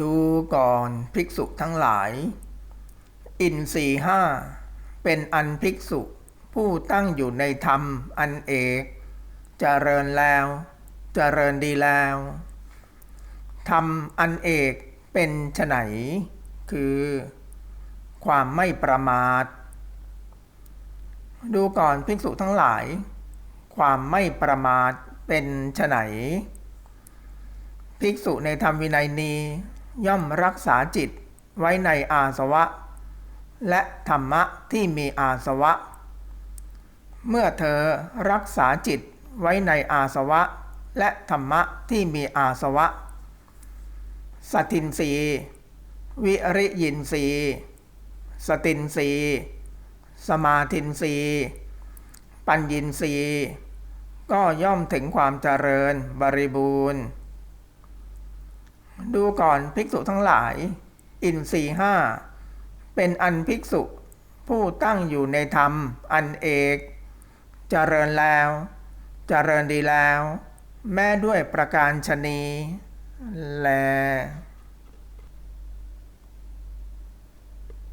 ดูก่อนภิกษุทั้งหลาย อินทรีห้าเป็นอันภิกษุผู้ตั้งอยู่ในธรรมอันเอกเจริญแล้วเจริญดีแล้วธรรมอันเอกเป็นไฉนคือ ความไม่ประมาท ดูก่อนภิกษุทั้งหลาย ความไม่ประมาทเป็นไฉนภิกษุในธรรมวินัยนี้ ย่อมรักษาจิตไว้ในอาสวะ และธรรมะที่มีอาสวะ เมื่อเธอรักษาจิตไว้ในอาสวะ และธรรมะที่มีอาสวะ สตินสีวิริยินสีสตินสีสมาธินสีปัญญินสีก็ย่อมถึงความเจริญบริบูรณ์ ดูก่อนภิกษุทั้งหลาย อินสี่ห้าเป็นอันภิกษุ ผู้ตั้งอยู่ในธรรมอันเอกเจริญแล้วเจริญดีแล้ว แม้ด้วยประการชนีแล